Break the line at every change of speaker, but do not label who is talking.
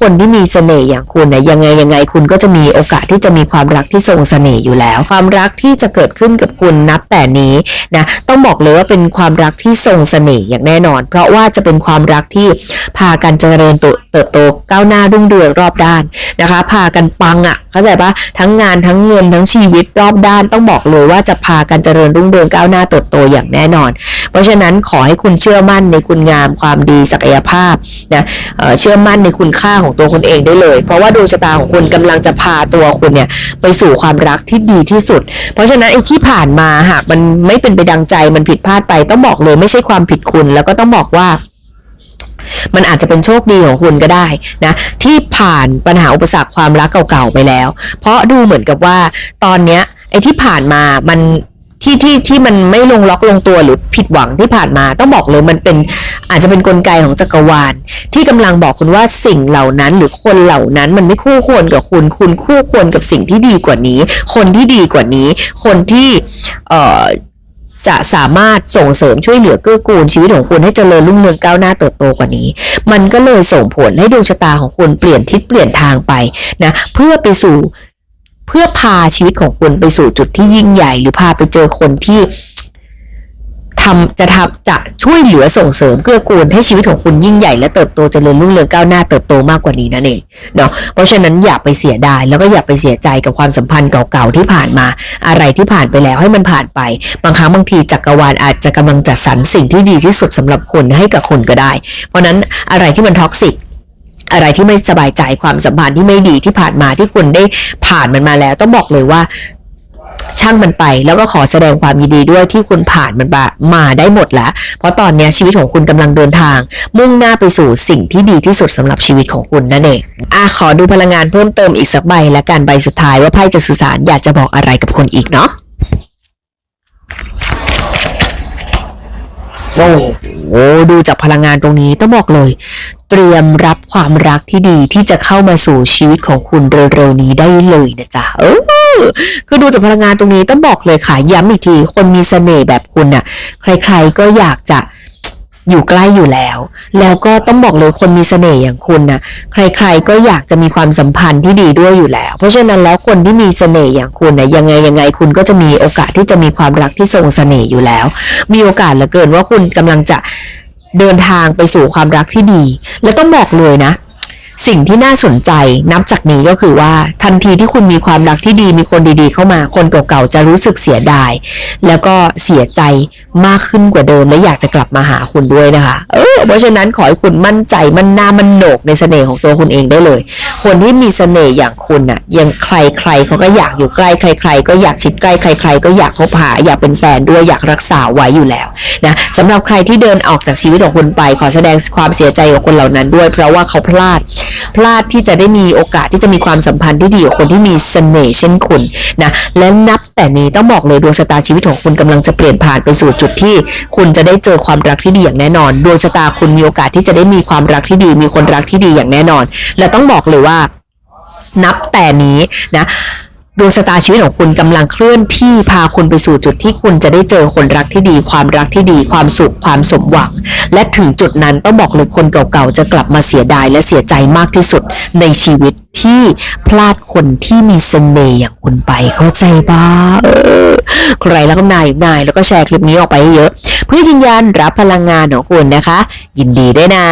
คนที่มีเสน่ห์อย่างคุณนะยังไงยังไงคุณก็จะมีโอกาสที่จะมีความรักที่ทรงเสน่ห์อยู่แล้ว ความรักที่จะเกิดขึ้นกับคุณนับแต่นี้นะต้องบอกเลยว่าเป็นความรักที่ทรงเสน่ห์อย่างแน่นอน เพราะว่าจะเป็นความรักที่พากันเจริญเติบโตก้าวหน้ารุ่งเรืองรอบด้านนะคะ พากันปังอะ่ะเข้าใจปะทั้งงานทั้งเงินทั้งชีวิตรอบด้าน ต้องบอกเลยว่าจะพากันเจริญรุ่งเรืองก้าวหน้าเติบโตอย่างแน่นอน เพราะฉะนั้นขอให้คุณเชื่อมั่นในคุณงามความดีศักยภาพนะเเชื่อมั่นในคุณค่าของตัวคุณเองได้เลย เพราะว่าดวงชะตาของคุณกำลังจะพาตัวคุณเนี่ยไปสู่ความรักที่ดีที่สุด เพราะฉะนั้นไอ้ที่ผ่านมาหากมันไม่เป็นไปดังใจมันผิดพลาดไป ต้องบอกเลยไม่ใช่ความผิดคุณ แล้วก็ต้องบอกว่ามันอาจจะเป็นโชคดีของคุณก็ได้นะที่ผ่านปัญหาอุปสรรคความรักเก่าๆไปแล้ว เพราะดูเหมือนกับว่าตอนเนี้ยไอ้ที่ผ่านมามัน ที่ที่ที่มันไม่ลงล็อกลงตัวหรือผิดหวังที่ผ่านมาต้องบอกเลยมันเป็นอาจจะเป็นนกลไกของจักรวาล ที่กำลังบอกคุณว่าสิ่งเหล่านั้นหรือคนเหล่านั้นมันไม่คู่ควรกับคุณ คุณคู่ควรกับสิ่งที่ดีกว่านี้ คนที่ดีกว่านี้ คนที่เอ่อจะสามารถส่งเสริมช่วยเหลือเกื้อกูลชีวิตของคุณให้เจริญรุ่งเรืองก้าวหน้าเติบโตกว่านี้ มันก็เลยส่งผลให้ดวงชะตาของคุณเปลี่ยนทิศเปลี่ยนทางไปนะเพื่อไปสู่ เพื่อพาชีวิตของคุณไปสู่จุดที่ยิ่งใหญ่ หรือพาไปเจอคนที่ทำจะทำจะช่วยเหลือส่งเสริมเกื้อกูลให้ชีวิตของคุณยิ่งใหญ่และเติบโตเจริญรุ่งเรืองก้าวหน้าเติบโตมากกว่านี้นั่นเองเนาะเพราะฉะนั้นอย่าไปเสียดายแล้วก็อย่าไปเสียใจกับความสัมพันธ์เก่าๆที่ผ่านมา อะไรที่ผ่านไปแล้วให้มันผ่านไป บางครั้งบางทีจักรวาลอาจจะกำลังจัดสรรสิ่งที่ดีที่สุดสำหรับคุณให้กับคุณก็ได้ เพราะฉะนั้นอะไรที่มันท็อกซิก อะไรที่ไม่สบายใจความสัมพันธ์ที่ไม่ดีที่ผ่านมาที่คุณได้ผ่านมันมาแล้ว ต้องบอกเลยว่าช่างมันไปแล้วก็ขอแสดงความยินดีด้วยที่คุณผ่านมันมามาได้หมดแล้ว เพราะตอนเนี้ยชีวิตของคุณกำลังเดินทาง มุ่งหน้าไปสู่สิ่งที่ดีที่สุดสำหรับชีวิตของคุณนั่นเองอะขอดูพลังงานเพิ่มเติมอีกสักใบและการใบสุดท้ายว่าไพ่จะสื่อสารอยากจะบอกอะไรกับคนอีกเนาะโอ้โหดูจากพลังงานตรงนี้ต้องบอกเลย เตรียมรับความรักที่ดีที่จะเข้ามาสู่ชีวิตของคุณเร็วๆนี้ได้เลยนะจ๊ะเออคือดูจากพลังงานตรงนี้ต้องบอกเลยค่ะย้ำอีกที คนมีเสน่ห์แบบคุณน่ะ ใครๆก็อยากจะอยู่ใกล้อยู่แล้ว แล้วก็ต้องบอกเลยคนมีเสน่ห์อย่างคุณนะใครๆก็อยากจะมีความสัมพันธ์ที่ดีด้วยอยู่แล้ว เพราะฉะนั้นแล้วคนที่มีเสน่ห์อย่างคุณน่ะยังไงยังไงคุณก็จะมีโอกาสที่จะมีความรักที่ทรงเสน่ห์อยู่แล้ว มีโอกาสเหลือเกินว่าคุณกำลังจะ เดินทางไปสู่ความรักที่ดี และต้องบอกเลยนะ สิ่งที่น่าสนใจนับจากนี้ก็คือว่าทันทีที่คุณมีความรักที่ดีมีคนดีๆ เข้ามาคนเก่าๆจะรู้สึกเสียดาย แล้วก็เสียใจมากขึ้นกว่าเดิม และอยากจะกลับมาหาคุณด้วยนะคะ เออเพราะฉะนั้นขอให้คุณมั่นใจมั่นหน้ามั่นโหนกในเสน่ห์ของตัวคุณเองได้เลย คนที่มีเสน่ห์อย่างคุณน่ะยังใครๆเขาก็อยากอยู่ใกล้ใครๆก็อยากชิดใกล้ใครๆก็อยากคบหาอยากเป็นแฟนด้วยอยากรักษาไว้อยู่แล้วนะสำหรับใครที่เดินออกจากชีวิตของคุณไป ขอแสดงความเสียใจกับคนเหล่านั้นด้วย เพราะว่าเขาพลาด ลาดที่จะได้มีโอกาสที่จะมีความสัมพันธ์ที่ดีกับคนที่มีเสน่ห์เช่นคุณนะและนับแต่นี้ต้องบอกเลยดวงชะตาชีวิตของคุณกำลังจะเปลี่ยนผ่านไปสู่จุดที่ คุณจะได้เจอความรักที่ดีอย่างแน่นอนดวงชะตาคุณมีโอกาสที่จะได้มีความรักที่ดี มีคนรักที่ดีอย่างแน่นอน และต้องบอกเลยว่า นับแต่นี้นะ ดวงชะตาชีวิตของคุณกำลังเคลื่อนที่พาคุณไปสู่จุดที่คุณจะได้เจอคนรักที่ดี ความรักที่ดี ความสุขความสมหวัง และถึงจุดนั้นต้องบอกเลยคนเก่าๆจะกลับมาเสียดายและเสียใจมากที่สุดในชีวิตที่พลาดคนที่มีเสน่ห์อย่างคุณไปเข้าใจบ้าเออใครแล้วก็นายนายแล้วก็แชร์คลิปนี้ออกไปให้เยอะ เพื่อยืนยันรับพลังงานของคุณนะคะ ยินดีด้วยนะ